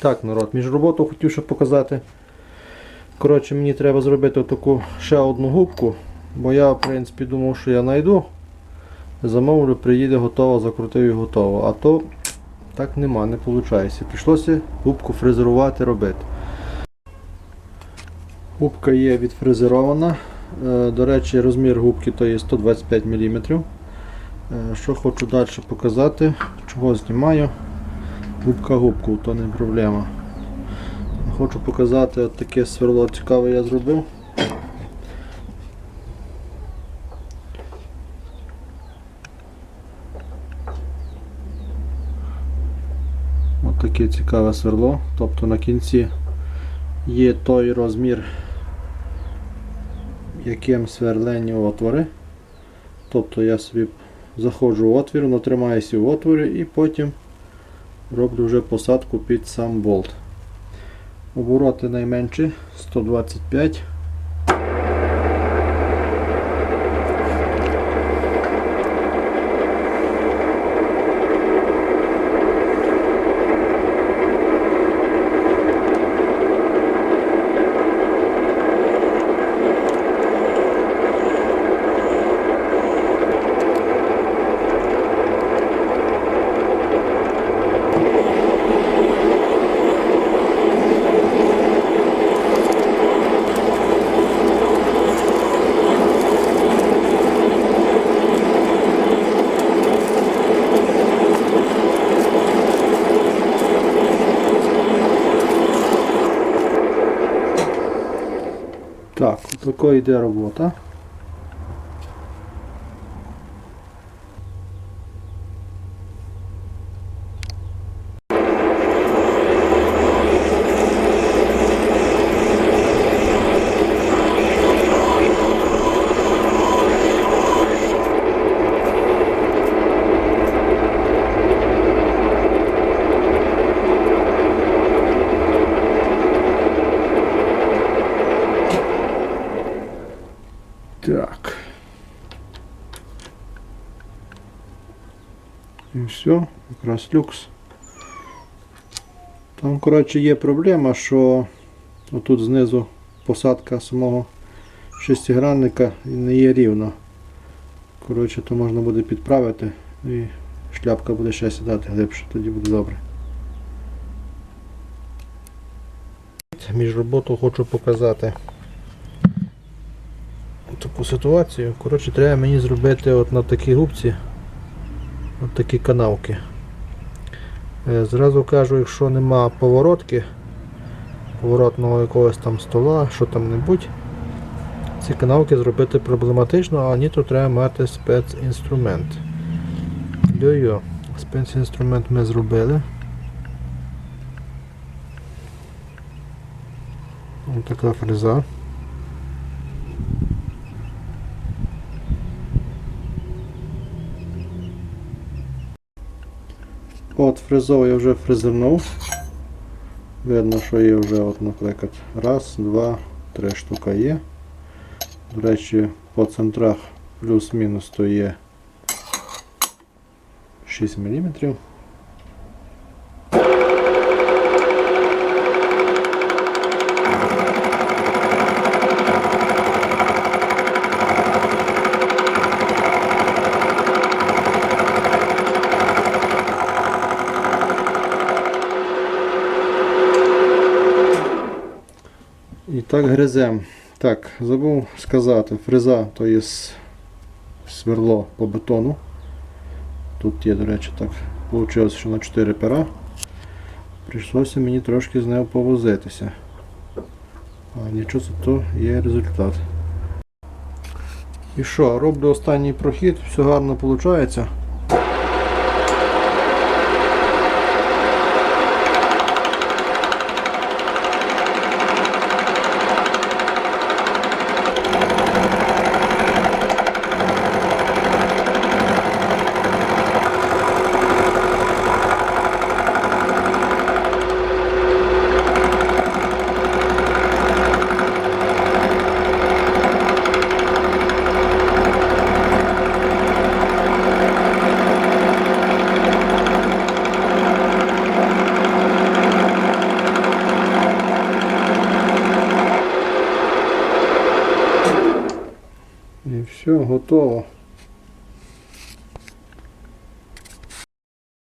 Так, народ, між роботу хотів ще показати. Коротше, мені треба зробити таку ще одну губку, бо я в принципі думав, що я знайду. Замовлю, приїде готово, закрутив і готово. А то так нема, не виходить. Прийшлося губку фрезерувати робити. Губка є відфрезерована. Е, До речі, розмір губки то є 125 мм. Е, Що хочу далі показати, чого знімаю. Губка губку, то не проблема. Хочу показати от таке сверло цікаве я зробив. От таке цікаве сверло. Тобто на кінці є той розмір, яким сверлені отвори. Тобто я собі заходжу в отвір, натримаюся в отворі і потім роблю вже посадку під сам болт. Обороти найменші 125. Так, така йде робота. Так. І все, якраз люкс. Там, коротше, є проблема, що отут знизу посадка самого шестигранника не є рівно. Коротше, то можна буде підправити і шляпка буде ще сідати глибше, тоді буде добре. Між роботу хочу показати ситуацію. Коротше, треба мені зробити от на такій губці от такі канавки. Е, Зразу кажу, якщо нема поворотки, поворотного якогось там стола, що там небудь, ці канавки зробити проблематично, а ні, то треба мати спецінструмент. Йо-йо, спецінструмент ми зробили. Ось така фреза. От фрезов я вже фрезернув. Видно, що є вже, от, наприклад, раз, два, три штука є. До речі, по центрах плюс-мінус то є 6 мм. Так гризем. Так, забув сказати, фреза то є сверло по бетону. Тут є, до речі, так вийшло, що на 4 пера. Прийшлося мені трошки з нею повозитися. А нічого, то є результат. І що, роблю останній прохід, все гарно виходить. Все, готово.